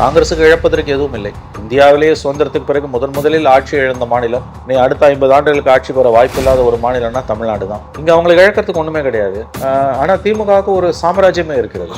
காங்கிரசுக்கு இழப்பதற்கு எதுவும் இல்லை. இந்தியாவிலேயே சுதந்திரத்துக்கு பிறகு முதன் முதலில் ஆட்சி இழந்த மாநிலம் நீ அடுத்த ஐம்பது ஆண்டுகளுக்கு ஆட்சி பெற வாய்ப்பில்லாத ஒரு மாநிலம்னா தமிழ்நாடு தான் இங்க அவங்களுக்கு இழக்கிறதுக்கு ஒண்ணுமே கிடையாது. ஆஹ் ஆனா திமுகவுக்கு ஒரு சாம்ராஜ்யமே இருக்கிறது.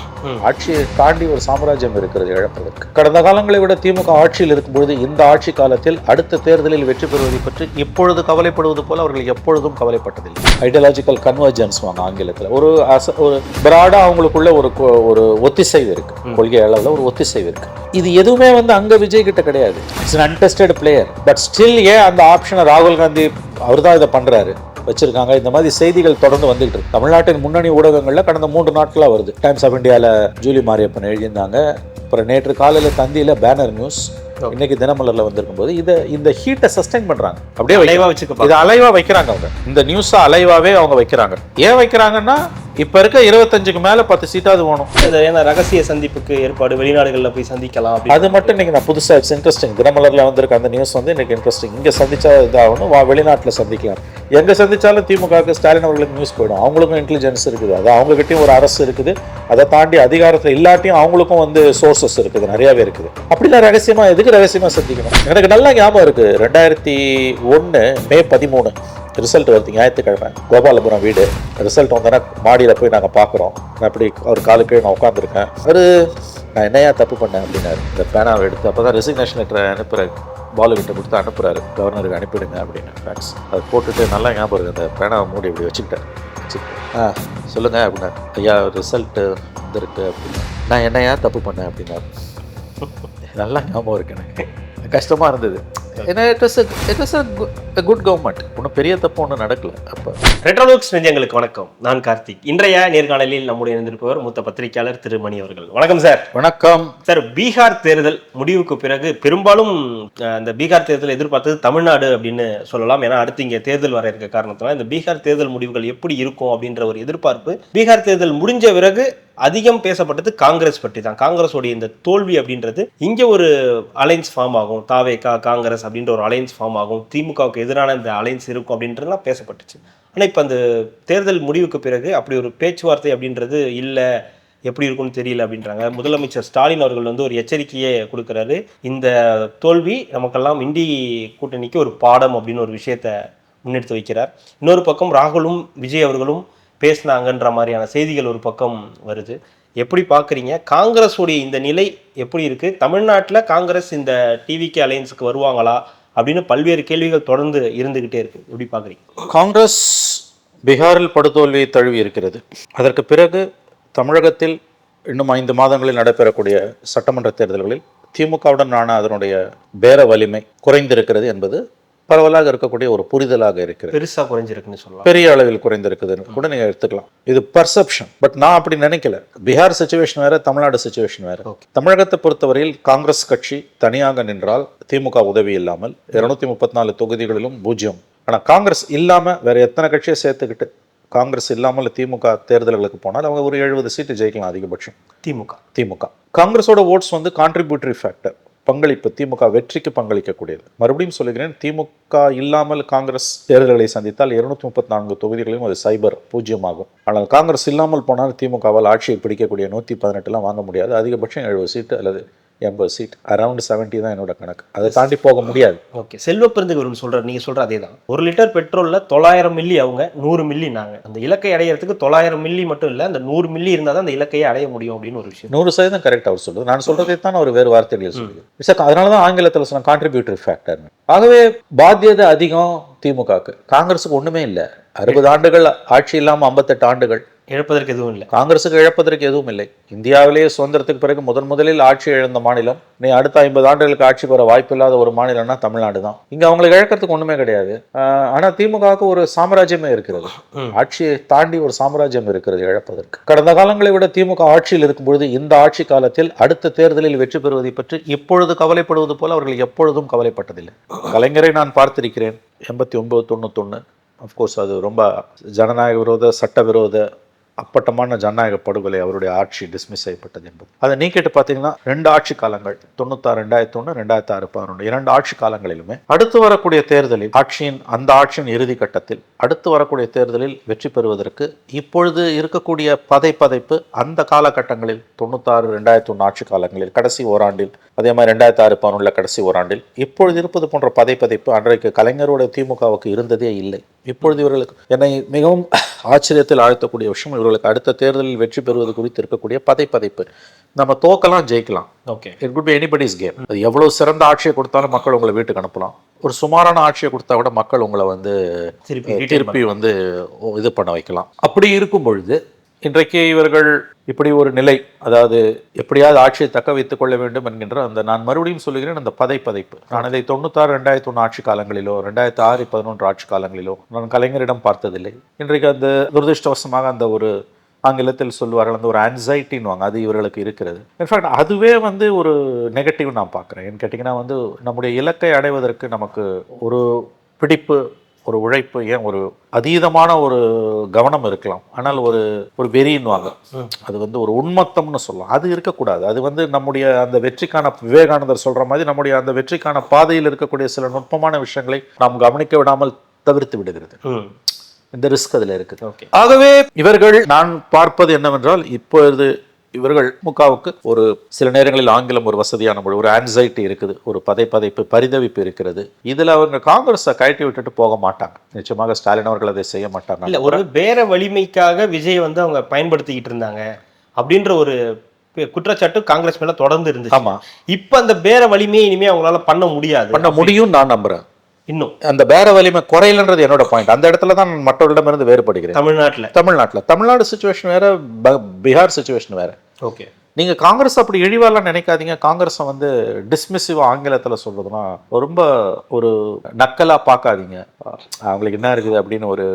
ஆட்சியை தாண்டி ஒரு சாம்ராஜ்யம் இருக்கிறது இழப்பதற்கு. கடந்த காலங்களை விட திமுக ஆட்சியில் இருக்கும்பொழுது இந்த ஆட்சி காலத்தில் அடுத்த தேர்தலில் வெற்றி பெறுவதை பற்றி இப்பொழுது கவலைப்படுவது போல அவர்கள் எப்பொழுதும் கவலைப்பட்டதில்லை. ஐடியாலஜிக்கல் கன்வர்ஜென்ஸ் வாங்க ஆங்கிலத்தில். ஒரு அச- ஒரு பிராடா அவங்களுக்குள்ள ஒரு ஒரு ஒத்திசைவு இருக்கு. கொள்கை அளவில் ஒரு ஒத்திசைவு இருக்கு. இது எதுவுமே வந்து அங்கே விஜய் கிட்ட கிடையாது. It's untested player but still ஏன் அந்த ஆப்ஷனை ராகுல் காந்தி அவர் தான் இதை பண்ணுறாரு வச்சிருக்காங்க. இந்த மாதிரி செய்திகள் தொடர்ந்து வந்துகிட்டு இருக்கு. தமிழ்நாட்டின் முன்னணி ஊடகங்களில் கடந்த மூன்று நாட்களாக வருது. டைம்ஸ் ஆஃப் இந்தியாவில் ஜூலி மாரியப்பன் எழுதியிருந்தாங்க. அப்புறம் நேற்று காலையில் தந்தியில் பேனர் நியூஸ் இன்னைக்கு தினமலர்ல வந்திருக்கும் போது இதை இந்த ஹீட்டை சஸ்டைன் பண்றாங்க. அப்படியே வைக்க- அலைவா வச்சுக்க இது அலைவா வைக்கிறாங்க அவங்க. இந்த நியூஸை அலைவாவே அவங்க வைக்கிறாங்க. ஏன் வைக்கிறாங்கன்னா இப்ப இருக்க இருபத்தஞ்சுக்கு மேல பத்து சீட்டாவது வேணும் ஏன்னா ரகசிய சந்திப்புக்கு ஏற்பாடு வெளிநாடுகள்ல போய் சந்திக்கலாம் அது மட்டும் இன்னைக்கு நான் புதுசா இட்ஸ் இன்ட்ரெஸ்டிங் தினமலர்ல வந்திருக்க அந்த நியூஸ் வந்து இன்னைக்கு இன்ட்ரெஸ்டிங் இங்க சந்திச்சா இதாகணும் வா வெளிநாட்டுல சந்திக்கலாம். எங்கே சந்திச்சாலும் திமுகவுக்கு ஸ்டாலின் அவர்களுக்கு நியூஸ் போயிடும். அவங்களுக்கும் இன்டெலிஜென்ஸ் இருக்குது. அது அவங்ககிட்டயும் ஒரு அரசு இருக்குது. அதை தாண்டி அதிகாரத்தில் இல்லாட்டியும் அவங்களுக்கும் வந்து சோர்சஸ் இருக்குது. நிறையவே இருக்குது. அப்படிலாம் ரகசியமாக எதுக்கு ரகசியமாக சந்திக்கணும்? எனக்கு நல்லா ஞாபகம் இருக்குது ரெண்டாயிரத்தி ஒன்னு மே பதிமூணு. ரிசல்ட் வருது ஞாயிற்றுக்கிழமை. கோபாலபுரம் வீடு. ரிசல்ட் வந்தோன்னா மாடியில் போய் நாங்கள் பார்க்குறோம் நான் அப்படி அவர் காலுக்கு நான் உட்காந்துருக்கேன் அவர் நான் என்னையா தப்பு பண்ணேன்? அப்படின்னாரு. இந்த பேனாவை எடுத்து அப்போ தான் ரெசிக்னேஷன் லெட்டரை அனுப்புகிற பாலு கிட்ட கொடுத்து அனுப்புறாரு. கவர்னருக்கு அனுப்பிடுங்க அப்படின்னு. ஃபேக்ஸ் அது போட்டுட்டு நல்லா ஞாபகம் இருக்கு. அந்த பேனாவை மூடி இப்படி வச்சுக்கிட்டேன். வச்சுக்கிட்டு ஆ. சொல்லுங்கள் அப்படின்னாரு. ஐயா ரிசல்ட்டு வந்திருக்கு. அப்படின்னு நான் என்னையா தப்பு பண்ணேன்? அப்படின்னாரு. நல்லா ஞாபகம் இருக்கு எனக்கு. கஷ்டமாக இருந்தது. ஏன்னா it was it was a good government ஒன்றும் பெரிய தப்பு ஒன்றும் நடக்கல. அப்போ ரெட்ரோலுக்ஸ் நெஞ்சங்களுக்கு வணக்கம். நான் கார்த்திக். இன்றைய நேர்காணலில் நம்முடைய இருந்திருப்பவர் மூத்த பத்திரிகையாளர் திரு மணி அவர்கள். வணக்கம் சார். வணக்கம். சார் பீகார் தேர்தல் முடிவுக்கு பிறகு பெரும்பாலும் இந்த பீகார் தேர்தல் எதிர்பார்த்தது தமிழ்நாடு அப்படின்னு சொல்லலாம். ஏன்னா அடுத்து இங்கே தேர்தல் வர இருக்க காரணத்தினால இந்த பீகார் தேர்தல் முடிவுகள் எப்படி இருக்கும் அப்படின்ற ஒரு எதிர்பார்ப்பு. பீகார் தேர்தல் முடிஞ்ச பிறகு அதிகம் பேசப்பட்டது காங்கிரஸ் பற்றி தான் காங்கிரஸோடைய இந்த தோல்வி அப்படின்றது இங்கே ஒரு அலைன்ஸ் ஃபார்ம் ஆகும். தாவேகா காங்கிரஸ் அப்படின்ற ஒரு அலைன்ஸ் ஃபார்ம் ஆகும். திமுகவுக்கு எதிரான இந்த அலைன்ஸ் இருக்கும் அப்படின்றதுலாம் பேசப்பட்டுச்சு. ஆனால் இப்போ அந்த தேர்தல் முடிவுக்கு பிறகு அப்படி ஒரு பேச்சுவார்த்தை அப்படின்றது இல்லை எப்படி இருக்கும்னு தெரியல அப்படின்றாங்க. முதலமைச்சர் ஸ்டாலின் அவர்கள் வந்து ஒரு எச்சரிக்கையை கொடுக்குறாரு. இந்த தோல்வி நமக்கெல்லாம் இந்தி கூட்டணிக்கு ஒரு பாடம் அப்படின்னு ஒரு விஷயத்த முன்னெடுத்து வைக்கிறார். இன்னொரு பக்கம் ராகுலும் விஜய் அவர்களும் பேசினாங்கன்ற மாதிரியான செய்திகள் ஒரு பக்கம் வருது. எப்படி பார்க்குறீங்க? காங்கிரஸுடைய இந்த நிலை எப்படி இருக்குது தமிழ்நாட்டில் காங்கிரஸ் இந்த டிவிகே அலையன்ஸுக்கு வருவாங்களா? அப்படின்னு பல்வேறு கேள்விகள் தொடர்ந்து இருந்துகிட்டே இருக்குது எப்படி பார்க்குறீங்க? காங்கிரஸ் பீகாரில் படுதோல்வியை தழுவி இருக்கிறது. அதற்கு பிறகு தமிழகத்தில் இன்னும் ஐந்து மாதங்களில் நடைபெறக்கூடிய சட்டமன்ற தேர்தல்களில் திமுகவுடனான அதனுடைய பேர வலிமை குறைந்திருக்கிறது என்பது பரவலாக இருக்கக்கூடிய ஒரு புரிதலாக இருக்கிறது. பெருசா குறைஞ்சிருக்குன்னு சொல்லலாம். பெரிய அளவில் குறைந்திருக்குதுன்னு கூட நீங்க எடுத்துக்கலாம். இது பர்செப்ஷன் பட் நான் அப்படி நினைக்கல. பீகார் சுச்சுவேஷன் வேற தமிழ்நாடு சுச்சுவேஷன் வேற. தமிழகத்தை பொறுத்தவரையில் காங்கிரஸ் கட்சி தனியாக நின்றால் திமுக உதவி இல்லாமல் இருநூத்தி முப்பத்தி நாலு தொகுதிகளிலும் பூஜ்ஜியம். ஆனா காங்கிரஸ் இல்லாம வேற எத்தனை கட்சியை சேர்த்துக்கிட்டு காங்கிரஸ் இல்லாமல் திமுக தேர்தல்களுக்கு போனால் அவங்க ஒரு எழுபது சீட்டு ஜெயிக்கலாம் அதிகபட்சம். திமுக. திமுக. காங்கிரஸோட ஓட்ஸ் வந்து கான்ட்ரிபியூட்டரி ஃபேக்டர் பங்களிப்பு திமுக வெற்றிக்கு பங்களிக்கக்கூடியது. மறுபடியும் சொல்லுகிறேன் திமுக இல்லாமல் காங்கிரஸ் தேர்தல்களை சந்தித்தால் இருநூத்தி முப்பத்தி நான்கு தொகுதிகளையும் அது சைபர் பூஜ்ஜியமாகும். ஆனால் காங்கிரஸ் இல்லாமல் போனால் திமுகவால் ஆட்சியை பிடிக்கக்கூடிய நூற்றி பதினெட்டுலாம் வாங்க முடியாது. அதிகபட்சம் எழுபது சீட்டு அல்லது எண்பது சீட் அரௌண்ட் 70 தான் என்னோட கணக்கு. அதை தாண்டி போக முடியாது. ஓகே செல்வ பெருந்தகவரும் சொல்றாரு நீங்க சொல்ற அதே தான் ஒரு லிட்டர் பெட்ரோல்ல தொள்ளாயிரம் மில்லி அவங்க நூறு மில்லி நாங்க. அந்த இலக்கை அடையறதுக்கு தொள்ளாயிரம் மில்லி மட்டும் இல்ல அந்த நூறு மில்லி இருந்தால் தான் அந்த இலக்கையை அடைய முடியும் அப்படின்னு ஒரு விஷயம். நூறு சதவீதம் கரெக்ட் அவர் சொல்றது நான் சொல்றதை தான் அவர் வேறு வார்த்தைகளில் சொல்லுது. அதனால தான் ஆங்கிலத்தில் சொன்ன கான்ட்ரிபியூட்டரி ஃபேக்டர் ஆகவே பாத்தியதை அதிகம் திமுகவுக்கு காங்கிரஸுக்கு ஒண்ணுமே இல்லை. அறுபது ஆண்டுகள் ஆட்சி இல்லாமல் ஐம்பத்தெட்டு ஆண்டுகள். இழப்பதற்கு எதுவும் இல்லை. காங்கிரசுக்கு இழப்பதற்கு எதுவும் இல்லை. இந்தியாவிலேயே சுதந்திரத்துக்கு பிறகு முதன் முதலில் ஆட்சி இழந்த மாநிலம் நீ அடுத்த ஐம்பது ஆண்டுகளுக்கு ஆட்சி பெற வாய்ப்பில்லாத ஒரு மாநிலம்னா தமிழ்நாடு தான். இங்க அவங்களுக்கு இழக்கிறதுக்கு ஒண்ணுமே கிடையாது. ஆஹ் ஆனா திமுகவுக்கு ஒரு சாம்ராஜ்யமே இருக்கிறது. ஆட்சியை தாண்டி ஒரு சாம்ராஜ்யம் இருக்கிறது இழப்பதற்கு. கடந்த காலங்களை விட திமுக ஆட்சியில் இருக்கும் பொழுது இந்த ஆட்சி காலத்தில் அடுத்த தேர்தலில் வெற்றி பெறுவதை பற்றி இப்பொழுது கவலைப்படுவது போல அவர்கள் எப்பொழுதும் கவலைப்பட்டதில்லை. கலைஞரை நான் பார்த்திருக்கிறேன். எண்பத்தி ஒன்பது தொண்ணூத்தொன்று அஃப்கோர்ஸ் அது ரொம்ப ஜனநாயக விரோத சட்ட விரோத அப்பட்டமான ஜனநாயக படுகொலை அவருடைய ஆட்சி டிஸ்மிஸ் செய்யப்பட்டது என்பது. அதை நீக்கிட்டு பார்த்தீங்கன்னா ரெண்டு ஆட்சி காலங்கள் தொண்ணூத்தாறு ரெண்டாயிரத்தி ஒன்று ரெண்டாயிரத்தி ஆறு பதினொன்று இரண்டு ஆட்சி காலங்களிலுமே அடுத்து வரக்கூடிய தேர்தலில் ஆட்சியின் அந்த ஆட்சியின் இறுதி கட்டத்தில் அடுத்து வரக்கூடிய தேர்தலில் வெற்றி பெறுவதற்கு இப்பொழுது இருக்கக்கூடிய பதை பதைப்பு அந்த காலகட்டங்களில் தொண்ணூத்தாறு ரெண்டாயிரத்தி ஒன்று ஆட்சி காலங்களில் கடைசி ஓராண்டில் அதே மாதிரி ரெண்டாயிரத்தி ஆறு பதினொன்றில் கடைசி ஓராண்டில் இப்பொழுது இருப்பது போன்ற பதை பதைப்பு அன்றைக்கு கலைஞரோட திமுகவுக்கு இருந்ததே இல்லை. இப்பொழுது இவர்களுக்கு என்னை மிகவும் ஆச்சரியத்தில் ஆழ்த்தக்கூடிய விஷயம். இவர்களுக்கு அடுத்த தேர்தலில் வெற்றி பெறுவது குறித்து இருக்கக்கூடிய பதை பதைப்பு நம்ம தோக்கலாம் ஜெயிக்கலாம். Okay it could be anybody's game அது எவ்வளவு சிறந்த ஆட்சியை கொடுத்தாலும் மக்கள் உங்களை வீட்டுக்கு அனுப்பலாம். ஒரு சுமாரான ஆட்சியை கொடுத்தா கூட மக்கள் உங்களை வந்து திருப்பி திருப்பி வந்து இது பண்ண வைக்கலாம். அப்படி இருக்கும் பொழுது இன்றைக்கு இவர்கள் இப்படி ஒரு நிலை அதாவது எப்படியாவது ஆட்சியை தக்க வைத்துக் கொள்ள வேண்டும் என்கின்ற அந்த நான் மறுபடியும் சொல்லுகிறேன் அந்த பதை பதைப்பு நான் இதை தொண்ணூத்தாறு ரெண்டாயிரத்தி ஒன்று ஆட்சி காலங்களிலோ ரெண்டாயிரத்தி ஆறு பதினொன்று ஆட்சி காலங்களிலோ நான் கலைஞரிடம் பார்த்ததில்லை. இன்றைக்கு அந்த துரதிருஷ்டவசமாக அந்த ஒரு ஆங்கிலத்தில் சொல்லுவார்கள் அந்த ஒரு ஆன்சைட்டின்வாங்க அது இவர்களுக்கு இருக்கிறது. இன்ஃபேக்ட் அதுவே வந்து ஒரு நெகட்டிவ் நான் பார்க்குறேன். ஏன்னு கேட்டிங்கன்னா வந்து நம்முடைய இலக்கை அடைவதற்கு நமக்கு ஒரு பிடிப்பு ஒரு உழைப்பு ஏன் ஒரு அதீதமான ஒரு கவனம் இருக்கலாம். ஆனால் ஒரு ஒரு வெறின்வாங்க அது வந்து ஒரு உண்மத்தம்னு சொல்லலாம். அது இருக்கக்கூடாது. அது வந்து நம்முடைய அந்த வெற்றிக்கான விவேகானந்தர் சொல்ற மாதிரி நம்முடைய அந்த வெற்றிக்கான பாதையில் இருக்கக்கூடிய சில நுட்பமான விஷயங்களை நாம் கவனிக்க விடாமல் தவிர்த்து விடுகிறது. இந்த ரிஸ்க் அதில் இருக்குது. ஆகவே இவர்கள் நான் பார்ப்பது என்னவென்றால் இப்பொழுது இவர்கள் முகாவுக்கு ஒரு சில நேரங்களில் ஆங்கிலம் ஒரு வசதியான மொழி ஒரு ஆன்சைட்டி இருக்குது ஒரு பதை பதைப்பு பரிதவிப்பு இருக்கிறது. இதுல அவங்க காங்கிரஸை கழட்டி விட்டுட்டு போக மாட்டாங்க. நிச்சயமாக ஸ்டாலின் அவர்கள் அதை செய்ய மாட்டாங்க இல்ல ஒரு பேர வலிமைக்காக விஜய் வந்து அவங்க பயன்படுத்திக்கிட்டு இருந்தாங்க அப்படின்ற ஒரு குற்றச்சாட்டு காங்கிரஸ் மேல தொடர்ந்து இருந்துச்சு. ஆமா. இப்ப அந்த பேர வலிமையை இனிமே அவங்களால பண்ண முடியாது. பண்ண முடியும் நான் நம்புறேன். இன்னும். அந்த பேர வலிமை குறையலன்றது என்னோட பாயிண்ட் அந்த இடத்துல தான் நான் மற்றவர்களிடமிருந்து வேறுபடுகிறேன். தமிழ்நாட்டுல. தமிழ்நாட்டுல. தமிழ்நாடு சுச்சுவேஷன் வேற பீகார் சுச்சுவேஷன் வேற. ஓகே நீங்க காங்கிரஸ் அப்படி இழிவாலாம் நினைக்காதீங்க. காங்கிரஸை வந்து டிஸ்மிசிவ் ஆங்கிலத்துல சொல்றதுன்னா ரொம்ப ஒரு நக்கலா பார்க்காதீங்க. அவங்களுக்கு என்ன இருக்குது அப்படின்னு ஒரு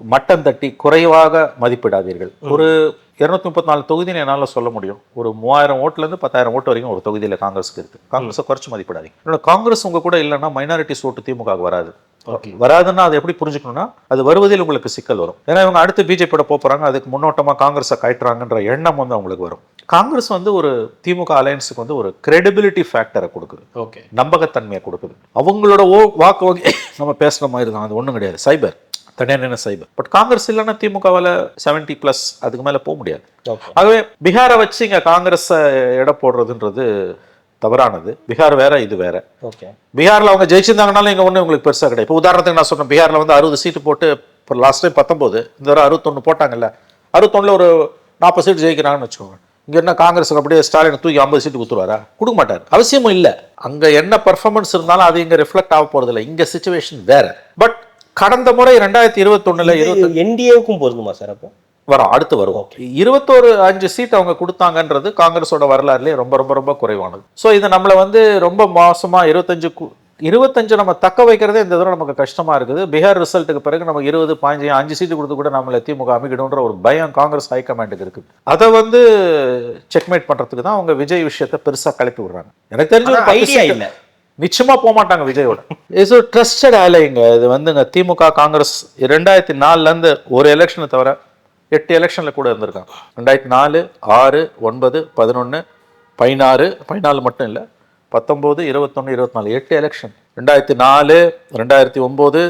மட்டம் தட்டி குறைவாக மதிப்பிடாதீர்கள். ஒரு இருநூத்தி முப்பத்தி நாலு தொகுதின்னு என்னால சொல்ல முடியும். ஒரு மூவாயிரம் ஓட்டுல இருந்து பத்தாயிரம் ஓட்டு வரைக்கும் ஒரு தொகுதியில காங்கிரஸ்க்கு இருக்கு. காங்கிரஸை குறைச்சு மதிப்பிடாதீங்க. இன்னொன்னு காங்கிரஸ் உங்க கூட இல்லைன்னா மைனாரிட்டிஸ் ஓட்டு திமுக வராது. ஓகே. வராதுன்னா அது எப்படி புரிஞ்சுக்கணும்னா அது வருவதில் உங்களுக்கு சிக்கல் வரும். ஏன்னா இவங்க அடுத்து பிஜேபியோட போறாங்க அதுக்கு முன்னோட்டமா காங்கிரஸை கயற்றுறாங்கன்ற எண்ணம் வந்து அவங்களுக்கு வரும். காங்கிரஸ் வந்து ஒரு திமுக அலையன்ஸுக்கு வந்து ஒரு கிரெடிபிலிட்டி ஃபேக்டரை கொடுக்குது. ஓகே. நம்பகத்தன்மையை கொடுக்குது. அவங்களோட ஓ வாக்கு வங்கி நம்ம பேசுற மாதிரி தான். அது ஒண்ணும் கிடையாது. சைபர். தனியான சைபர். பட் காங்கிரஸ் இல்லைன்னா திமுகவால செவன்டி ப்ளஸ் அதுக்கு மேல போக முடியாது. ஆகவே பீகாரை வச்சு இங்க காங்கிரஸை எடை போடுறதுன்றது தவறானது. பீகார் வேற இது வேற. ஓகே. பீகார்ல அவங்க ஜெயிச்சிருந்தாங்கனாலும் இங்க ஒண்ணு உங்களுக்கு பெருசா கிடையாது. இப்போ உதாரணத்துக்கு நான் சொன்னேன் பீகார்ல வந்து அறுபது சீட்டு போட்டு இப்போ லாஸ்ட் டைம் பத்தொம்போது இந்த தடவை அறுபத்தொன்னு போட்டாங்கல்ல அறுபத்தொன்னுல ஒரு நாற்பது சீட்டு ஜெயிக்கிறாங்கன்னு வச்சுக்கோங்க. இங்க என்ன காங்கிரஸுக்கு அப்படியே ஸ்டாலின் தூக்கி ஐம்பது சீட்டு கொடுத்துருவாரா கொடுக்க மாட்டார். அவசியமும் இல்லை. அங்க என்ன பர்ஃபார்மன்ஸ் இருந்தாலும் அது இங்க ரிஃப்ளெக்ட் ஆக போறது இல்லை இங்க சுச்சுவேஷன் வேற. பட் கடந்த முறை ரெண்டாயிரத்தி இருபத்தொன்னுல இருபத்தி என்டிஏவுக்கும் பொருந்துமா சார் அப்போ? வரும் அடுத்து வரும். இருபத்தோரு அஞ்சு சீட் அவங்க கொடுத்தாங்கன்றது காங்கிரஸோட வரலாறுலயே ரொம்ப ரொம்ப ரொம்ப குறைவானது. ஸோ இது நம்மளை வந்து ரொம்ப மோசமா இருபத்தஞ்சு இருபத்தஞ்சு நம்ம தக்க வைக்கிறதே இந்த தடவை நமக்கு கஷ்டமா இருக்குது. பீகார் ரிசல்ட்டுக்கு பிறகு நம்ம இருபது பாஞ்சு அஞ்சு சீட்டு கொடுத்து கூட நம்மளை திமுக அமைக்கிடுன்ற ஒரு பயம் காங்கிரஸ் ஹைகமாண்டுக்கு இருக்குது. அதை வந்து செக்மேட் பண்றதுக்கு தான் அவங்க விஜய் விஷயத்தை பெருசா கிளப்பி விடுறாங்க. எனக்கு தெரிஞ்ச ஒரு ஐடியா இல்ல. நிச்சயமா போக மாட்டாங்க விஜயோட இஸ் ஒரு ட்ரஸ்டட் ஆலைங்க இது வந்துங்க திமுக காங்கிரஸ் ரெண்டாயிரத்தி நாலுல இருந்து ஒரு எலெக்ஷனை தவிர எட்டு எலெக்ஷன்ல கூட இருந்திருக்காங்க. ரெண்டாயிரத்தி நாலு ஆறு ஒன்பது பதினொன்று பதினாறு பதினாலு மட்டும் இல்லை பத்தொம்போது இருபத்தொன்று இருபத்தி நாலு எட்டு எலெக்ஷன் ரெண்டாயிரத்தி நாலு ரெண்டாயிரத்தி ஒம்பது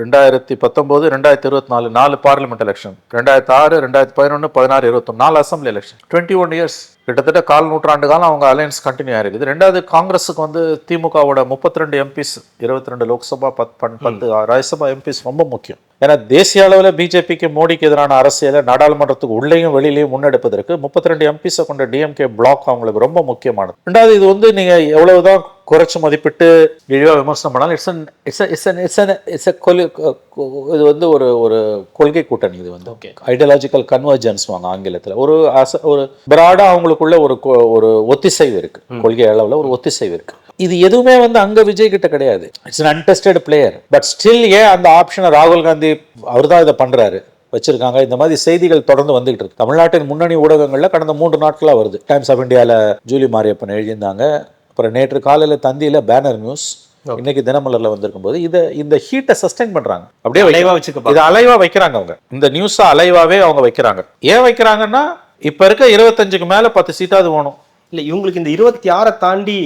ரெண்டாயிரத்தி பத்தொம்போது ரெண்டாயிரத்தி இருபத்தி நாலு நாலு பார்லிமெண்ட் எலெக்ஷன் ரெண்டாயிரத்தி ஆறு ரெண்டாயிரத்தி பதினொன்று பதினாறு இருபத்தொன்று நாலு assembly election twenty one years கிட்டத்தட்ட கால் நூற்றாண்டு காலம் அவங்க அலையன்ஸ் கண்டினியூ ஆயிருக்குது. ரெண்டாவது காங்கிரஸுக்கு வந்து திமுகவோட முப்பத்தி ரெண்டு எம்பிஸ் இருபத்தி ரெண்டு லோக்சபா பத் பத்து ராஜ்யசபா எம்பிஸ் ரொம்ப முக்கியம். ஏன்னா தேசிய அளவில் பிஜேபிக்கு மோடிக்கு எதிரான அரசியலை நாடாளுமன்றத்துக்கு உள்ளேயும் வெளியிலையும் முன்னெடுப்பதற்கு முப்பத்தி ரெண்டு எம்பிஸை கொண்ட டிஎம்கே பிளாக் அவங்களுக்கு ரொம்ப முக்கியமானது. ரெண்டாவது இது வந்து நீங்க எவ்வளவுதான் குறைச்சு மதிப்பிட்டு இழிவா விமர்சனம் பண்ணாலும் it's it's it's it's it's இது வந்து ஒரு ஒரு கொள்கை கூட்டணி இது வந்து. ஓகே ஐடியாலஜிக்கல் கன்வர்ஜென்ஸ் வாங்க ஆங்கிலத்துல. ஒரு ஒரு பிராடா அவங்களுக்குள்ள ஒரு ஒரு ஒத்திசைவு இருக்கு. கொள்கை அளவுல ஒரு ஒத்திசைவு இருக்கு. இது எதுவுமே வந்து அங்க விஜய் கிட்ட கிடையாது. It's untested player but still ஏன் அந்த ஆப்ஷனை ராகுல் காந்தி அவர் தான் இதை பண்றாரு? வச்சிருக்காங்க. இந்த மாதிரி செய்திகள் தொடர்ந்து வந்துகிட்டு இருக்கு. தமிழ்நாட்டின் முன்னணி ஊடகங்கள்ல கடந்த மூன்று நாட்களா வருது. டைம்ஸ் ஆஃப் இந்தியால ஜூலி மாரியப்பன் எழுதியிருந்தாங்க. அப்புறம் நேற்று காலையில தந்தியில பேனர் நியூஸ் இன்னைக்கு தினமலர்ல வந்திருக்கும் போது இதை இந்த ஹீட்டை சஸ்டைன் பண்றாங்க. அப்படியே அலைவா வச்சுக்க இதை அலைவா வைக்கிறாங்க அவங்க. இந்த நியூஸை அலைவாவே அவங்க வைக்கிறாங்க. ஏன் வைக்கிறாங்கன்னா இப்ப இருக்க இருபத்தஞ்சுக்கு மேல பத்து சீட்டாவது வேணும் இல்ல இவங்களுக்கு இந்த இருபத்தி ஆறை தாண்டி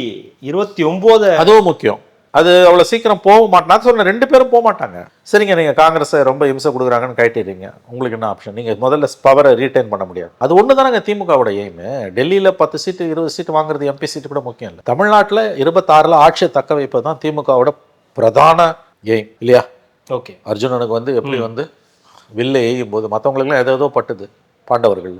இருபத்தி ஒன்பது அதுவும் முக்கியம். அது அவ்வளவு சீக்கிரம் போக மாட்டேன் சொன்னேன் ரெண்டு பேரும் போக மாட்டாங்க. சரிங்க நீங்க காங்கிரஸை ரொம்ப இம்சை கொடுக்குறாங்கன்னு கைட்டிடுறீங்க உங்களுக்கு என்ன ஆப்ஷன் நீங்க முதல்ல பவரை ரீட்டைன் பண்ண முடியாது. அது ஒன்று தானங்க திமுகவோட எய்மு டெல்லியில பத்து சீட்டு இருபது சீட்டு வாங்குறது எம்பி சீட்டு கூட முக்கியம் இல்லை. தமிழ்நாட்டில் இருபத்தாறுல ஆட்சியை தக்க வைப்பது தான் திமுகவோட பிரதான எய்ம் இல்லையா? ஓகே அர்ஜுனனுக்கு வந்து எப்படி வந்து வில்லை எய்யும் போது மற்றவங்களுக்குலாம் ஏதோ பட்டுது. பாண்டவர்கள்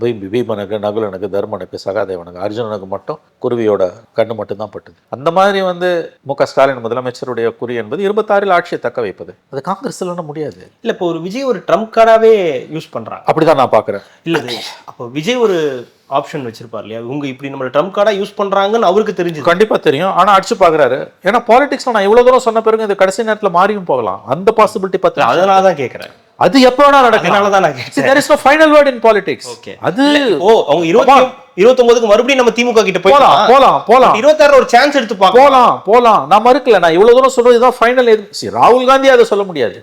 பீ- பீமனுக்கு நகுலனுக்கு தர்மனுக்கு சகாதேவனுக்கு அர்ஜுனனுக்கு மட்டும் குருவியோட கண்ணு மட்டும்தான் பட்டுது. அந்த மாதிரி வந்து மு க ஸ்டாலின் முதலமைச்சருடைய குறி என்பது இருபத்தாறில் ஆட்சியை தக்க வைப்பது. அது காங்கிரஸ் இல்லைன்னா முடியாது. இல்ல இப்போ ஒரு விஜய் ஒரு ட்ரம்ப் கார்டாவே யூஸ் பண்றாங்க. அப்படிதான் நான் பார்க்குறேன் இல்ல அப்போ விஜய் ஒரு ஆப்ஷன் வச்சிருப்பார் இல்லையா? இவங்க இப்படி நம்மள ட்ரம்ப் கார்டா யூஸ் பண்றாங்கன்னு அவருக்கு தெரிஞ்சது. கண்டிப்பா தெரியும். ஆனா அடிச்சு பார்க்கறாரு ஏன்னா பாலிடிக்ஸ்ல நான் இவ்வளவு தூரம் சொன்ன பிறகு இது கடைசி நேரத்துல மாறியும் போகலாம். அந்த பாசிபிலிட்டி பத்து அதனால தான் கேக்குறேன். அது எப்போ வேணா நடக்கலாம். அதனால தான் there is no final word in politics. Okay. அது ஓ அவங்க இருபத்தி இருபத்தொன்பதுக்கு மறுபடியும் நம்ம திமுக கிட்ட போலாம் போயிடலாம் போலாம் போலாம். இருபத்தாறுல ஒரு சான்ஸ் எடுத்து பார்க்கலாம். போலாம் போலாம். நான் மறுக்கல நான் இவ்வளவு தூரம் சொல்றது இதுதான் ஃபைனல் See, ராகுல் காந்தி அதை சொல்ல முடியாது.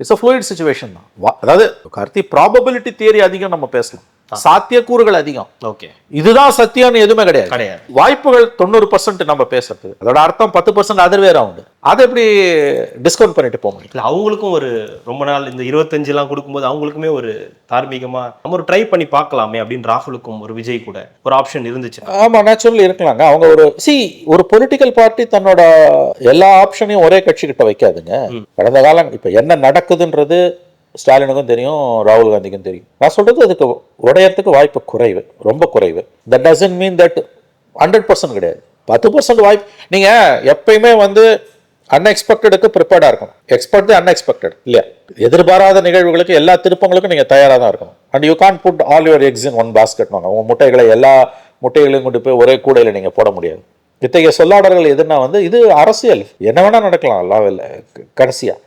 இட்ஸ் அ ஃப்ளூயிட் சுச்சுவேஷன் தான். அதாவது கார்த்தி ப்ராபபிலிட்டி தியரி அதிகம் நம்ம பேசலாம். சாத்தியக்கூறுகள் அதிகம். ஓகே. இதுதான் சத்தியம்னு எதுவுமே கிடையாது. கிடையாது. வாய்ப்புகள் தொண்ணூறு பர்சன்ட் நம்ம பேசுறது. அதோட அர்த்தம் பத்து பர்சன்ட் அதர் வேற உண்டு அதை எப்படி டிஸ்கவுண்ட் பண்ணிட்டு போக முடியும்? இல்ல அவங்களுக்கும் ஒரு ரொம்ப நாள் இந்த இருபத்தஞ்சு எல்லாம் கொடுக்கும்போது அவங்களுக்குமே ஒரு தார்மீகமா நம்ம ஒரு ட்ரை பண்ணி பார்க்கலாமே அப்படின்னு ராகுலுக்கும் ஒரு விஜய் கூட ஒரு ஆப்ஷன் இருந்துச்சு. ஆமா நேச்சுரலி இருக்கலாங்க. அவங்க ஒரு சி ஒரு பொலிட்டிக்கல் பார்ட்டி தன்னோட எல்லா ஆப்ஷனையும் ஒரே கட்சி கிட்ட வைக்காதுங்க கடந்த காலம் இப்ப என்ன நடக்குதுன்றது ஸ்டாலினுக்கும் தெரியும் ராகுல் காந்திக்கும் தெரியும். நான் சொல்கிறது அதுக்கு உடையறதுக்கு வாய்ப்பு குறைவு ரொம்ப குறைவு. That doesn't mean that hundred percent கிடையாது. பத்து பர்சன்ட் வாய்ப்பு நீங்கள் எப்பயுமே வந்து அன்எக்ஸ்பெக்டடுக்கு ப்ரிப்பேர்டாக இருக்கணும். எக்ஸ்பெக்ட் அன்எக்ஸ்பெக்டட் இல்லையா? எதிர்பாராத நிகழ்வுகளுக்கு எல்லா திருப்பங்களுக்கும் நீங்கள் தயாராக தான் இருக்கணும். And you can't put all your eggs in one basket வாங்க. உங்கள் முட்டைகளை எல்லா முட்டைகளையும் கொண்டு போய் ஒரே கூடையில் நீங்கள் போட முடியாது. இத்தகைய சொல்லாடல்கள் எதுனா வந்து இது அரசியல். என்ன வேணால் நடக்கலாம் லாவில் கடைசியாக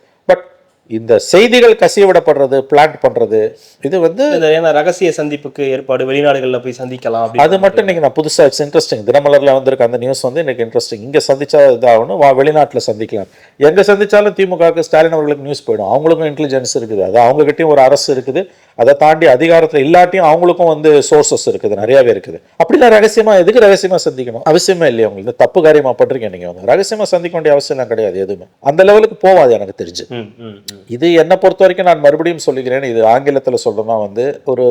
இந்த செய்திகள் கசிய விடப்படுறது பிளான் பண்றது இது வந்து ஏன்னா ரகசிய சந்திப்புக்கு ஏற்பாடு வெளிநாடுகள்ல போய் சந்திக்கலாம் அது மட்டும் இன்னைக்கு நான் புதுசா இட்ஸ் இன்ட்ரெஸ்டிங் தினமலர்ல வந்திருக்க அந்த நியூஸ் வந்து எனக்கு இன்ட்ரெஸ்டிங் இங்க சந்திச்சா இதாகணும் வா வெளிநாட்டுல சந்திக்கலாம். எங்க சந்திச்சாலும் திமுகவுக்கு ஸ்டாலின் அவர்களுக்கு நியூஸ் போயிடும். அவங்களுக்கும் இன்டெலிஜென்ஸ் இருக்குது. அது அவங்க கிட்டயும் ஒரு அரசு இருக்குது. அதை தாண்டி அதிகாரத்துல இல்லாட்டியும் அவங்களுக்கும் வந்து சோர்சஸ் இருக்குது நிறையவே இருக்குது. அப்படிலாம் ரகசியமா எதுக்கு ரகசியமா சந்திக்கணும்? அவசியமே இல்லையா உங்களுக்கு. தப்பு காரியமா பண்றீங்க நீங்க வந்து. ரகசியமா சந்திக்க வேண்டிய அவசியம் கிடையாது எதுவுமே. அந்த லெவலுக்கு போவாது எனக்கு தெரிஞ்சு. இது என்னை பொறுத்த வரைக்கும் நான் மறுபடியும் சொல்லுகிறேன். இது ஆங்கிலத்தில் சொல்றேன்னா வந்து ஒரு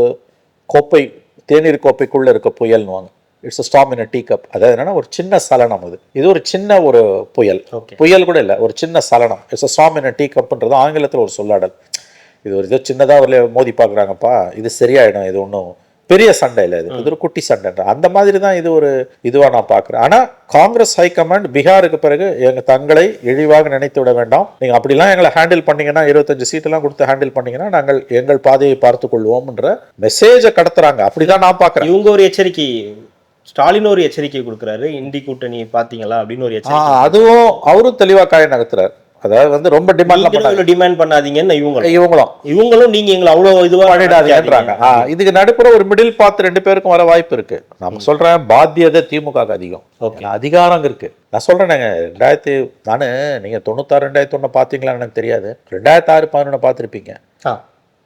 கோப்பை தேநீர் கோப்பைக்குள்ள இருக்க புயல்னுவாங்க. It's storm in tea cup அதாவது என்னன்னா ஒரு சின்ன சலனம் அது. இது ஒரு சின்ன ஒரு புயல். புயல் கூட இல்லை ஒரு சின்ன சலனம். இட்ஸ் ஸ்டாம் இன் டீ கப்ன்றது ஆங்கிலத்தில் ஒரு சொல்லாடல். இது ஒரு ஏதோ சின்னதாக ஒரு மோதி பார்க்குறாங்கப்பா. இது சரியாயிடும். இது ஒன்றும் பெரிய சண்டை இல்லை இது. இது ஒரு குட்டி சண்டைன்ற அந்த மாதிரி தான் இது ஒரு இதுவாக நான் பார்க்குறேன். ஆனால் காங்கிரஸ் ஹைகமாண்ட் பீகாருக்கு பிறகு எங்கள் தங்களை இழிவாக நினைத்து விட வேண்டாம். நீங்கள் அப்படிலாம் எங்களை ஹேண்டில் பண்ணீங்கன்னா இருபத்தஞ்சு சீட்டெல்லாம் கொடுத்து ஹேண்டில் பண்ணீங்கன்னா நாங்கள் எங்கள் பாதையை பார்த்து கொள்வோம்ன்ற மெசேஜை கடத்துறாங்க. அப்படிதான் நான் பார்க்குறேன். இவங்க ஒரு எச்சரிக்கை ஸ்டாலின் ஒரு எச்சரிக்கை கொடுக்குறாரு. இந்தி கூட்டணி பாத்தீங்களா அப்படின்னு ஒரு எச்சரிக்கை. அதுவும் அவரும் தெளிவாக காய நகர்த்துறாரு. அதாவது வந்து ரொம்ப டிமாண்ட்லாம் பண்ணாங்க டிமாண்ட் பண்ணாதீங்கன்னு இவங்க இவங்களும். இவங்களும் நீங்க எங்களை அவ்வளவு இதுவா பண்ணிடாதீங்கன்றாங்க இதுக்கு நடுப்புற ஒரு மிடில் பாத் ரெண்டு பேருக்கும் வர வாய்ப்பு இருக்கு. நான் சொல்றேன் பாத்தியதை திமுக அதிகம். ஏன்னா அதிகாரம் இருக்கு. நான் சொல்றேனுங்க ரெண்டாயிரத்தி நானு நீங்க தொண்ணூத்தாறு ரெண்டாயிரத்தி ஒண்ணு பாத்தீங்களான்னு எனக்கு தெரியாது. ரெண்டாயிரத்தி ஆறு பதினொன்று பார்த்துருப்பீங்க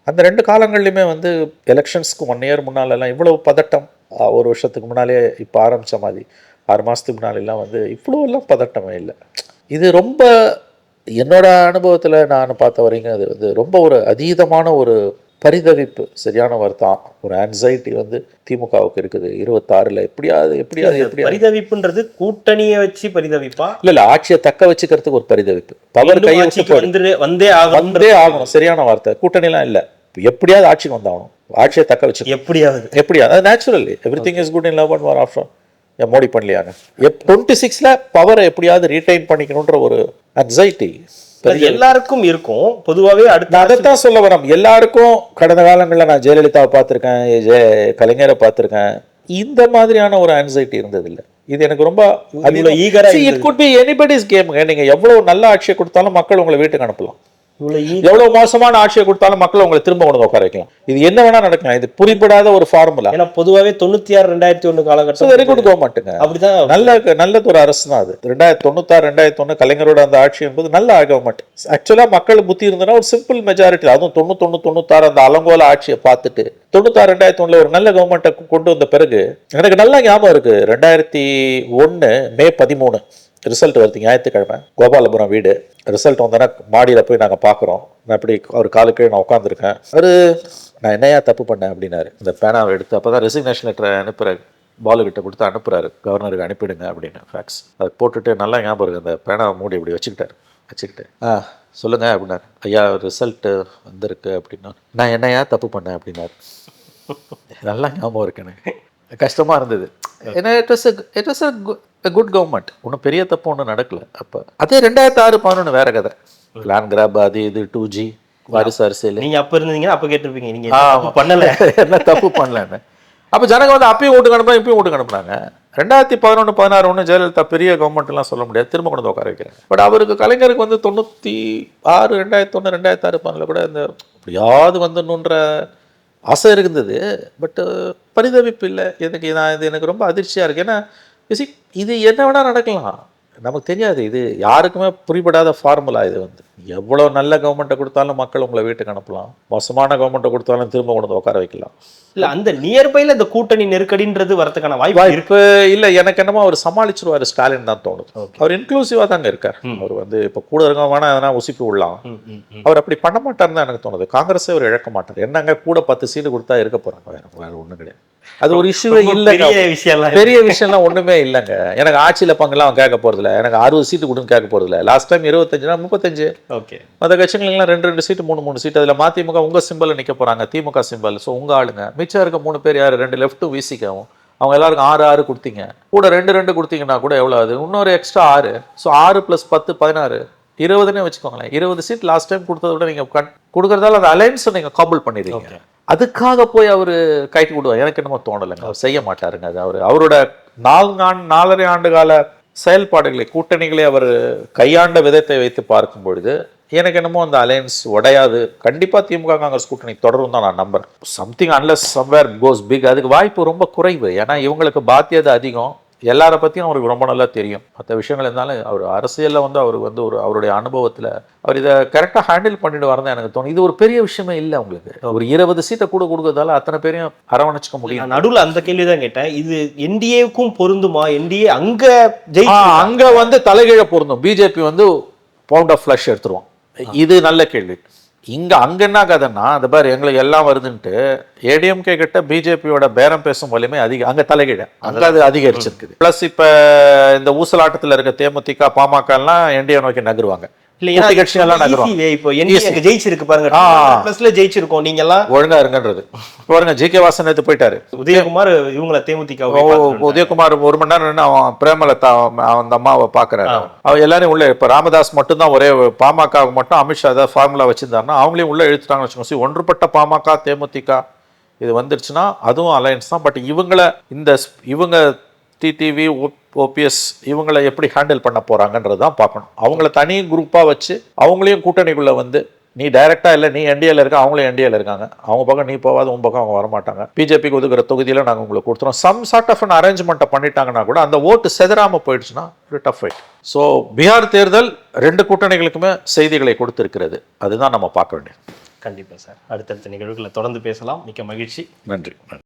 அந்த ரெண்டு காலங்கள்லையுமே வந்து எலெக்ஷன்ஸ்க்கு ஒன் இயர் முன்னால எல்லாம் இவ்வளவு பதட்டம் ஒரு வருஷத்துக்கு முன்னாலே இப்போ ஆரம்பிச்ச மாதிரி. ஆறு மாசத்துக்கு முன்னாலெல்லாம் வந்து இவ்வளோ எல்லாம் பதட்டமே இல்லை. இது ரொம்ப என்னோட அனுபவத்துல நான் பார்த்த வரைக்கும் அது வந்து ரொம்ப ஒரு அதீதமான ஒரு பரிதவிப்பு சரியான வார்த்தை. ஒரு ஆன்சைட்டி வந்து திமுகவுக்கு இருக்குது. இருபத்தாறுல எப்படியாவது எப்படியாவது எப்படியாவது. பரிதவிப்புன்றது கூட்டணியை வச்சு பரிதவிப்பா? இல்ல இல்ல ஆட்சியை தக்க வச்சுக்கிறதுக்கு ஒரு பரிதவிப்பு. பவர் கையை ஆட்சிக்கு வந்து ஆகணும் வந்தே ஆகணும் சரியான வார்த்தை. கூட்டணிலாம் இல்ல. எப்படியாவது ஆட்சிக்கு வந்தாகணும். ஆட்சியை தக்க வச்சு எப்படியாவது. எப்படியா அது naturally everything is good in love and war after Modi பண்ணலையாங்க? F twenty சிக்ஸில் பவரை எப்படியாவது ரீடைன் பண்ணிக்கணுன்ற ஒரு அன்சைட்டி எல்லாருக்கும் இருக்கும். பொதுவாவே அடுத்த அதைத்தான் சொல்ல வரேன். எல்லாருக்கும் கடந்த காலங்களில் நான் ஜெயலலிதாவை பார்த்துருக்கேன் ஜெய கலைஞரை பார்த்துருக்கேன். இந்த மாதிரியான ஒரு ஆன்சைட்டி இருந்ததில்லை. இது எனக்கு ரொம்ப eager ஆ இட் குட் பி எனிபடிஸ் கேமுங்க நீங்க எவ்வளவு நல்ல ஆட்சியை கொடுத்தாலும் மக்கள் உங்களை வீட்டுக்கு அனுப்பலாம். எவ்வளவு மோசமான ஆட்சியை கொடுத்தாலும் மக்கள் உங்களை திரும்ப வந்து உட்கார வைக்கலாம். இது என்ன வேணா நடக்கலாம். இது புரிபடாத ஒரு ஃபார்முலா ஏன்னா பொதுவாகவே தொண்ணூத்தி ஆறு ரெண்டாயிரத்தி ஒண்ணு காலகட்டம் வெரி குட் கவர்மெண்ட்டுங்க அப்படிதான் நல்ல நல்லது ஒரு அரசு தான் அது. ரெண்டாயிரத்தி தொண்ணூத்தாறு ரெண்டாயிரத்தி ஒண்ணு கலைஞரோட அந்த ஆட்சி என்பது நல்ல கவர்மெண்ட் ஆக்சுவலா மக்கள் புத்தி இருந்ததுன்னா ஒரு சிம்பிள் மெஜாரிட்டி அதுவும் தொண்ணூத்தொன்னு தொண்ணூத்தாறு அந்த அலங்கோல ஆட்சியை பார்த்துட்டு தொண்ணூத்தாறு ரெண்டாயிரத்தி ஒண்ணுல ஒரு நல்ல கவர்மெண்ட்டை கொண்டு வந்த பிறகு எனக்கு நல்லா ஞாபகம் இருக்கு. ரெண்டாயிரத்தி ஒண்ணு மே பதிமூணு. ரிசல்ட் வருது. ஞாயிற்றுக்கிழமை கோபாலபுரம் வீடு. ரிசல்ட் வந்தோன்னா மாடியில் போய் நாங்கள் பார்க்குறோம். நான் இப்படி அவர் காலுக்கு நான் உட்காந்துருக்கேன் அவர் நான் என்னையா தப்பு பண்ணேன்? அப்படின்னாரு. இந்த பேனாவை எடுத்து அப்போ தான் ரெசிக்னேஷன் லெட்டரை அனுப்புகிறாரு பாலுகிட்ட கொடுத்து அனுப்புகிறாரு கவர்னருக்கு அனுப்பிடுங்க அப்படின்னு ஃபேக்ஸ் அதை போட்டுட்டு நல்லா ஞாபகம் இருக்குது அந்த பேனாவை மூடி இப்படி வச்சுக்கிட்டாரு. வச்சுக்கிட்டு ஆ சொல்லுங்க அப்படின்னாரு. ஐயா ரிசல்ட்டு வந்திருக்கு அப்படின்னா நான் என்னையா தப்பு பண்ணேன்? அப்படின்னாரு. நல்லா ஞாபகம் இருக்கேன்னு எனக்கு கஷ்டமா இருந்தது. ஏன்னா it was it was good government ஒன்றும் பெரிய தப்பு ஒன்றும் நடக்கல. அப்போ அதே ரெண்டாயிரத்தி ஆறு பதினொன்று வேற கதை. லேண்ட் கிராப் அது இது டூ ஜி வாரிசு அரசியல். நீங்க அப்ப இருந்தீங்கன்னா அப்ப கேட்டிருப்பீங்க. நீங்க ஆமா. தப்பு பண்ணல? என்ன தப்பு பண்ணலன்னு. அப்போ ஜனங்க வந்து அப்பயும் ஓட்டுக்கு அனுப்புனா இப்பயும் ஓட்டுக்கு அனுப்புனாங்க ரெண்டாயிரத்தி பதினொன்று பதினாறு ஒன்று ஜெயலலிதா பெரிய கவர்மெண்ட்லாம் சொல்ல முடியாது. திரும்ப கொண்டு வந்து உட்கார வைக்கிறேன் பட் அவருக்கு கலைஞருக்கு வந்து தொண்ணூற்றி ஆறு ரெண்டாயிரத்தி ஒன்று ரெண்டாயிரத்தி ஆறு பதினில் கூட இந்த எப்படியாவது வந்துடணுன்ற ஆசை இருந்தது பட்டு uh, பரிதவிப்பு இல்லை. எனக்கு நான் இது எனக்கு ரொம்ப அதிர்ச்சியாக இருக்குது ஏன்னா இது என்ன வேணால் நடக்கலாம். நமக்கு தெரியாது. இது யாருக்குமே புரிபடாத ஃபார்முலா இது வந்து. எவ்வளோ நல்ல கவர்மெண்ட்டை கொடுத்தாலும் மக்கள் உங்களை வீட்டுக்கு அனுப்பலாம். மோசமான கவர்மெண்ட்டை கொடுத்தாலும் திரும்ப கொண்டு வந்து உட்கார வைக்கலாம். இல்ல அந்த நியர்பைல இந்த கூட்டணி நெருக்கடின்றது வரதுக்கான வாய்ப்பு இப்போ இல்ல எனக்கு என்னமோ அவர் சமாளிச்சிருவாரு ஸ்டாலின் தான் தோணுது. அவர் இன்க்ளூசிவா தாங்க இருக்கார். அவர் வந்து இப்போ கூட இருக்கவங்க வேணா எதனா உசுப்பி விடலாம். அவர் அப்படி பண்ண மாட்டாருன்னு தான் எனக்கு தோணுது. காங்கிரஸே அவர் இழக்க மாட்டார். என்னங்க கூட பத்து சீட்டு கொடுத்தா இருக்க போறாங்க? வேற வேற ஒண்ணும் கிடையாது. அது ஒரு இஷ்யூவே இல்லைங்க. பெரிய விஷயம் பெரிய விஷயம்லாம் ஒண்ணுமே இல்லைங்க. எனக்கு ஆட்சியில பங்குலாம் அவன் கேட்க போறது இல்ல எனக்கு அறுபது சீட்டு கொடுன்னு கேட்க போறது இல்ல லாஸ்ட் டைம் இருபத்தஞ்சுனா முப்பத்தஞ்சு. ஓகே. மற்ற கட்சிகளுக்கெல்லாம் ரெண்டு ரெண்டு சீட்டு மூணு மூணு சீட்டு. அதில் மதிமுக உங்க சிம்பிள் நிக்க போறாங்க. திமுக சிம்பிள் ஸோ உங்க ஆளுங்க. மிச்சம் இருக்க மூணு பேர் யார்? ரெண்டு லெஃப்ட்டும் வீசிக்கவும். அவங்க எல்லாருக்கும் ஆறு ஆறு கொடுத்தீங்க. கூட ரெண்டு ரெண்டு கொடுத்தீங்கன்னா கூட எவ்வளோ ஆகுது? இன்னொரு எக்ஸ்ட்ரா ஆறு. ஸோ ஆறு ப்ளஸ் பத்து பதினாறு. இருபதுன்னே வச்சுக்கோங்களேன். இருபது சீட் லாஸ்ட் டைம் கொடுத்தத விட நீங்கள் கட் கொடுக்கறதால அந்த அலைன்ஸை நீங்கள் காபிள் பண்ணிடுறீங்க. அதுக்காக போய் அவர் கைட்டு விடுவார். எனக்கு என்னமோ தோணலைங்க அவர் செய்ய மாட்டாருங்க அது. அவர் அவரோட நான்கு ஆண்டு நாலரை ஆண்டு கால செயல்பாடுகளை கூட்டணிகளை அவர் கையாண்ட விதத்தை வைத்து பார்க்கும் பொழுது எனக்கு என்னமோ அந்த அலையன்ஸ் உடையாது. கண்டிப்பா திமுக காங்கிரஸ் கூட்டணி தொடரும் தான் நான் நம்புறேன். Something unless somewhere goes big அதுக்கு வாய்ப்பு ரொம்ப குறைவு. ஏன்னா இவங்களுக்கு பாத்தியதை அதிகம். எல்லார பத்தியும் அவருக்கு ரொம்ப நல்லா தெரியும். மற்ற விஷயங்கள் இருந்தாலும் அவர் அரசியல்ல வந்து அவர் வந்து ஒரு அவருடைய அனுபவத்துல அவர் இதை கரெக்டாக ஹேண்டில் பண்ணிட்டு வரதான் எனக்கு தோணும். இது ஒரு பெரிய விஷயமே இல்லை உங்களுக்கு. ஒரு இருபது சீட்டை கூட கொடுக்கறதால அத்தனை பேரையும் அரவணைச்சிக்க முடியும். நடுவுல அந்த கேள்வி தான் கேட்டேன். இது என்டிஏக்கும் பொருந்துமா? என்டிஏ அங்க அங்க வந்து தலைகீழ பொருந்தும். பிஜேபி வந்து பவுண்ட் ஆஃப் ஃப்ளஷ் எடுத்துருவோம் இது நல்ல கேள்வி. இங்க அங்க என்ன கதைன்னா அந்த பாரு எங்களுக்கு எல்லாம் வருதுன்ட்டு ஏடிஎம்கே கிட்ட பிஜேபியோட பேரம் பேசும் வலிமை அதிக அங்க தலைகீழ. அங்க அது அதிகரிச்சிருக்குது. பிளஸ் இப்ப இந்த ஊசலாட்டத்துல இருக்க தேமுதிக பாமக எல்லாம் என்டிஏ நோக்கி நகருவாங்க. இல்ல ஏன்னா கூட்டணி கட்சிகள்லாம் நகரும். இப்போ என்டிஏ அங்க ஜெயிச்சிருக்கு பாருங்க. பிளஸ்ல ஜெயிச்சிருக்கோம் நீங்க எல்லாம் ஒழுங்கா இருங்கன்றது. பாருங்க ஜி கே வாசன் எடுத்து போயிட்டாரு. உதயகுமார் இவங்கள தேமுதிக ஓ, உதயகுமார் ஒரு மணி நேரம் அவன் பிரேமலதா அவன் அந்த அம்மாவை பாக்குறாரு அவ எல்லாரையும் உள்ள இப்ப ராமதாஸ் மட்டும் தான் ஒரே பாமக மட்டும் அமித்ஷா ஏதாவது ஃபார்முலா வச்சிருந்தாருன்னா அவங்களையும் உள்ள இழுத்துட்டாங்கன்னு வச்சுக்கோங்க. ஒன்றுபட்ட பாமக தேமுதிக இது வந்துருச்சுன்னா அதுவும் அலையன்ஸ் தான். பட் இவங்கள இந்த இவங்க டிடிவி ஓபிஎஸ் இவங்களை எப்படி ஹேண்டில் பண்ண போறாங்கன்றது தான் பார்க்கணும். அவங்கள தனி குரூப்பாக வச்சு அவங்களையும் கூட்டணிக்குள்ள வந்து நீ டைரக்டா இல்லை நீ என்டிஏல இருக்க அவங்களும் என்டிஏல இருக்காங்க. அவங்க பக்கம் நீ போகாத உன் பக்கம் அவங்க வரமாட்டாங்க. பிஜேபிக்கு ஒதுக்குற தொகுதியில நாங்கள் உங்களுக்கு கொடுத்துறோம். சம் சார்ட் ஆஃப் அன் அரேஞ்ச்மெண்ட்டை பண்ணிட்டாங்கன்னா கூட அந்த ஓட்டு செதறாம போயிடுச்சுன்னா ஒரு டஃப் ஃபைட் ஸோ பீகார் தேர்தல் ரெண்டு கூட்டணிகளுக்குமே செய்திகளை கொடுத்திருக்கிறது. அதுதான் நம்ம பார்க்க வேண்டியது. கண்டிப்பா சார். அடுத்தடுத்த நிகழ்வுகளை தொடர்ந்து பேசலாம். மிக்க மகிழ்ச்சி. நன்றி. நன்றி.